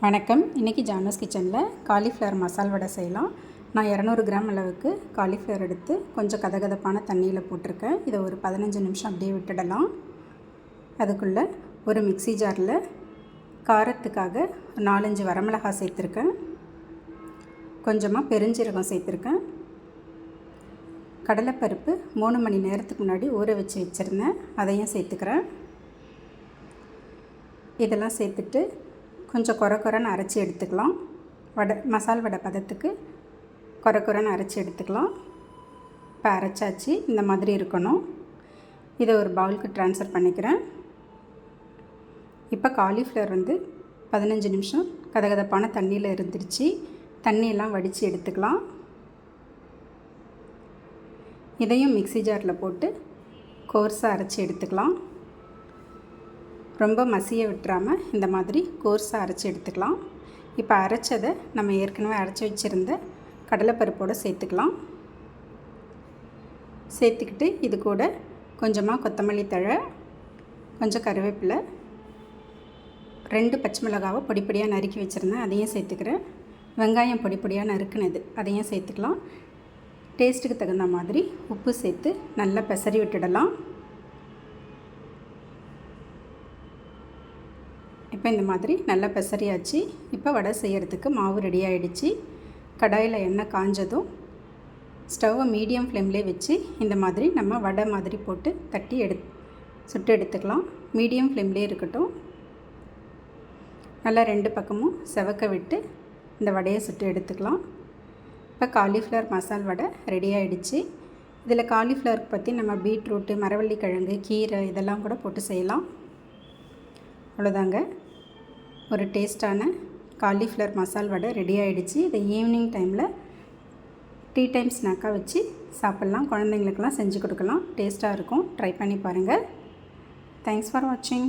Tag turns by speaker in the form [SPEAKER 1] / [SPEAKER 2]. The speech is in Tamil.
[SPEAKER 1] வணக்கம். இன்றைக்கி ஜானஸ் கிச்சனில் காலிஃப்ளவர் மசால் வடை செய்யலாம். நான் இரநூறு கிராம் அளவுக்கு காலிஃப்ளவர் எடுத்து கொஞ்சம் கதகதப்பான தண்ணியில் போட்டிருக்கேன். இதை ஒரு பதினஞ்சு நிமிஷம் அப்படியே விட்டுடலாம். அதுக்குள்ளே ஒரு மிக்ஸி ஜாரில் காரத்துக்காக நாலஞ்சு வரமிளகாய் சேர்த்துருக்கேன். கொஞ்சமாக பெருஞ்சீரகம் சேர்த்துருக்கேன். கடலைப்பருப்பு மூணு மணி நேரத்துக்கு முன்னாடி ஊற வச்சு வச்சுருந்தேன். அதையும் சேர்த்துக்கிறேன். இதெல்லாம் சேர்த்துட்டு கொஞ்சம் குறை குறைன்னு அரைச்சி எடுத்துக்கலாம். வடை மசால் வடை பதத்துக்கு குறை குறைன்னு அரைச்சி எடுத்துக்கலாம். இப்போ அரைச்சாச்சு இந்த மாதிரி இருக்கணும். இதை ஒரு பவுலுக்கு ட்ரான்ஸ்ஃபர் பண்ணிக்கிறேன். இப்போ காலிஃப்ளவர் வந்து பதினஞ்சு நிமிஷம் கதகதப்பான தண்ணியில் இருந்துருச்சு. தண்ணியெல்லாம் வடித்து எடுத்துக்கலாம். இதையும் மிக்ஸி ஜாரில் போட்டு கோர்ஸாக அரைச்சி எடுத்துக்கலாம். ரொம்ப மசிய விட்டுறாமல் இந்த மாதிரி கோர்ஸாக அரைச்சி எடுத்துக்கலாம். இப்போ அரைச்சதை நம்ம ஏற்கனவே அரைச்சி வச்சுருந்த கடலைப்பருப்போடு சேர்த்துக்கலாம். சேர்த்துக்கிட்டு இது கூட கொஞ்சமாக கொத்தமல்லி தழை கொஞ்சம் கருவேப்பிலை ரெண்டு பச்சை மிளகாவை பொடி பொடியாக நறுக்கி வச்சுருந்தேன் அதையும் சேர்த்துக்கிறேன். வெங்காயம் பொடி பொடியாக நறுக்குனது அதையும் சேர்த்துக்கலாம். டேஸ்ட்டுக்கு தகுந்த மாதிரி உப்பு சேர்த்து நல்லா பெசரி விட்டுடலாம். இப்போ இந்த மாதிரி நல்லா பெசரியாச்சு. இப்போ வடை செய்கிறதுக்கு மாவு ரெடி ஆகிடுச்சு கடாயில் எண்ணெய் காஞ்சதும் ஸ்டவ்வை மீடியம் ஃப்ளேம்லேயே வச்சு இந்த மாதிரி நம்ம வடை மாதிரி போட்டு தட்டி எடு சுட்டு எடுத்துக்கலாம். மீடியம் ஃப்ளேம்லேயே இருக்கட்டும். நல்லா ரெண்டு பக்கமும் செவக்க விட்டு இந்த வடையை சுட்டு எடுத்துக்கலாம். இப்போ காலிஃப்ளவர் மசால் வடை ரெடி ஆகிடுச்சு இதில் காலிஃப்ளவருக்கு பற்றி நம்ம பீட்ரூட்டு மரவள்ளி கிழங்கு கீரை இதெல்லாம் கூட போட்டு செய்யலாம். அவ்வளோதாங்க. ஒரு டேஸ்ட்டான காலிஃப்ளவர் மசால் வடை ரெடி ஆகிடுச்சு இதை ஈவினிங் டைமில் டீ டைம் ஸ்நாக்காக வச்சு சாப்பிட்லாம். குழந்தைங்களுக்கெல்லாம் செஞ்சு கொடுக்கலாம். டேஸ்ட்டாக இருக்கும். ட்ரை பண்ணி பாருங்கள் தேங்க்ஸ் ஃபார் வாட்சிங்